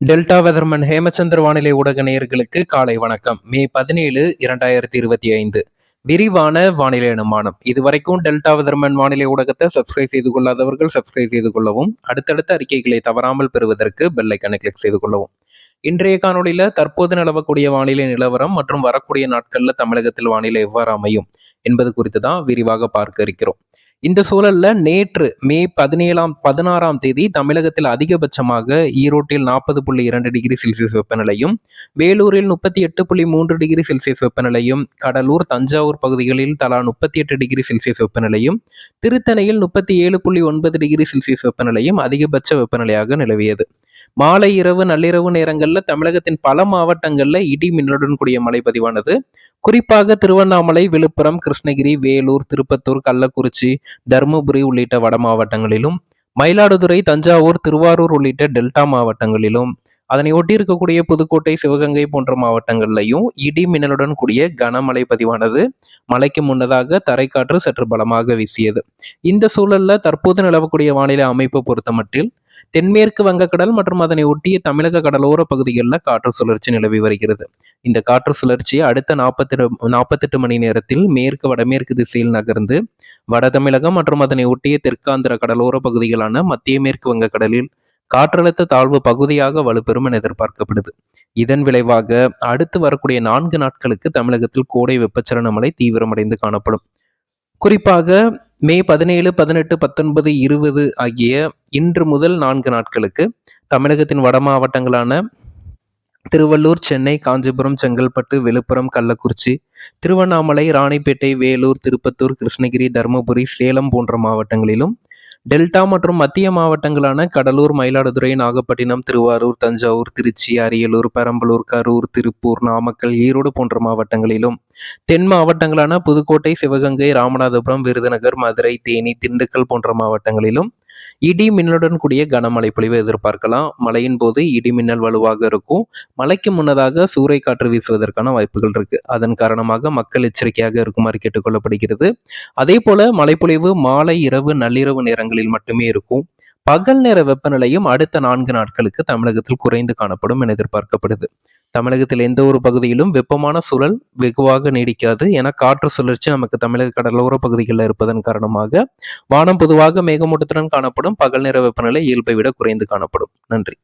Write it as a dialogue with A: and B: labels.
A: Delta weatherman Hemachandra வானிலை ஊடக நேயர்களுக்கு காலை வணக்கம். மே பதினேழு இரண்டாயிரத்தி இருபத்தி ஐந்து. விரிவான வானிலை அனுமானம். இதுவரைக்கும் டெல்டா வெதர்மன் வானிலை ஊடகத்தை சப்ஸ்கிரைப் செய்து கொள்ளாதவர்கள் சப்ஸ்கிரைப் செய்து கொள்ளவும் அடுத்தடுத்த அறிக்கைகளை தவறாமல் பெறுவதற்கு பெல்லைக்கனை கிளிக் செய்து கொள்ளவும். இன்றைய காணொலியில தற்போது நிலவக்கூடிய வானிலை நிலவரம் மற்றும் வரக்கூடிய நாட்கள்ல தமிழகத்தில் வானிலை எவ்வாறு அமையும் என்பது குறித்து தான் விரிவாக பார்க்க இருக்கிறோம். இந்த சூழல்ல நேற்று மே பதினேழாம் பதினாறாம் தேதி தமிழகத்தில் அதிகபட்சமாக ஈரோட்டில் நாற்பது புள்ளி இரண்டு டிகிரி செல்சியஸ் வெப்பநிலையும் வேலூரில் முப்பத்தி எட்டு புள்ளி மூன்று டிகிரி செல்சியஸ் வெப்பநிலையும் கடலூர் தஞ்சாவூர் பகுதிகளில் தலா முப்பத்தி எட்டு டிகிரி செல்சியஸ் வெப்பநிலையும் திருத்தணையில் முப்பத்தி ஏழு புள்ளி ஒன்பது டிகிரி செல்சியஸ் வெப்பநிலையும் அதிகபட்ச வெப்பநிலையாக நிலவியது. மாலை இரவு நள்ளிரவு நேரங்களில் தமிழகத்தின் பல மாவட்டங்களில் இடி மின்னலுடன் கூடிய மழை பதிவானது. குறிப்பாக திருவண்ணாமலை விழுப்புரம் கிருஷ்ணகிரி வேலூர் திருப்பத்தூர் கள்ளக்குறிச்சி தருமபுரி உள்ளிட்ட வட மாவட்டங்களிலும் மயிலாடுதுறை தஞ்சாவூர் திருவாரூர் உள்ளிட்ட டெல்டா மாவட்டங்களிலும் அதனை ஒட்டி இருக்கக்கூடிய புதுக்கோட்டை சிவகங்கை போன்ற மாவட்டங்கள்லையும் இடி மின்னலுடன் கூடிய கனமழை பதிவானது. மழைக்கு முன்னதாக தரைக்காற்று சற்று பலமாக வீசியது. இந்த சூழல்ல தற்போது நிலவக்கூடிய வானிலை அமைப்பு பொறுத்தமட்டில் தென்மேற்கு வங்கக்கடல் மற்றும் அதனை ஒட்டிய தமிழக கடலோர பகுதிகளில் காற்று சுழற்சி நிலவி வருகிறது. இந்த காற்று சுழற்சி அடுத்த நாற்பத்தி நாற்பத்தெட்டு மணி நேரத்தில் மேற்கு வடமேற்கு திசையில் நகர்ந்து வட தமிழகம் மற்றும் அதனை ஒட்டிய தெற்காந்திர கடலோர பகுதிகளான மத்திய மேற்கு வங்கக்கடலில் காற்றழுத்த தாழ்வு பகுதியாக வலுப்பெறும் என எதிர்பார்க்கப்படுது. இதன் விளைவாக அடுத்து வரக்கூடிய நான்கு நாட்களுக்கு தமிழகத்தில் கோடை வெப்பச்சலன மழை தீவிரமடைந்து காணப்படும். குறிப்பாக மே பதினேழு பதினெட்டு பத்தொன்பது இருபது ஆகிய இன்று முதல் நான்கு நாட்களுக்கு தமிழகத்தின் வட மாவட்டங்களான திருவள்ளூர் சென்னை காஞ்சிபுரம் செங்கல்பட்டு விழுப்புரம் கள்ளக்குறிச்சி திருவண்ணாமலை ராணிப்பேட்டை வேலூர் திருப்பத்தூர் கிருஷ்ணகிரி தருமபுரி சேலம் போன்ற மாவட்டங்களிலும் டெல்டா மற்றும் மத்திய மாவட்டங்களான கடலூர் மயிலாடுதுறை நாகப்பட்டினம் திருவாரூர் தஞ்சாவூர் திருச்சி அரியலூர் பெரம்பலூர் கரூர் திருப்பூர் நாமக்கல் ஈரோடு போன்ற மாவட்டங்களிலும் தென் மாவட்டங்களான புதுக்கோட்டை சிவகங்கை ராமநாதபுரம் விருதுநகர் மதுரை தேனி திண்டுக்கல் போன்ற மாவட்டங்களிலும் இடி மின்னலுடன் கூடிய கனமழை பொழிவு எதிர்பார்க்கலாம். மழையின் போது இடி மின்னல் வலுவாக இருக்கும். மழைக்கு முன்னதாக சூறை காற்று வீசுவதற்கான வாய்ப்புகள் இருக்கு. அதன் காரணமாக மக்கள் எச்சரிக்கையாக இருக்குமாறு கேட்டுக்கொள்ளப்படுகிறது. அதே போல மழைப்பொழிவு மாலை இரவு நள்ளிரவு நேரங்களில் மட்டுமே இருக்கும். பகல் நேர வெப்பநிலையும் அடுத்த நான்கு நாட்களுக்கு தமிழகத்தில் குறைந்து காணப்படும் என எதிர்பார்க்கப்படுது. தமிழகத்தில் எந்த ஒரு பகுதியிலும் வெப்பமான சூழல் வெகுவாக நீடிக்காது. என காற்று சுழற்சி நமக்கு தமிழக கடலோர பகுதிகளில் இருப்பதன் காரணமாக வானம் பொதுவாக மேகமூட்டத்துடன் காணப்படும். பகல் நேர வெப்பநிலை இயல்பை விட குறைந்து காணப்படும். நன்றி.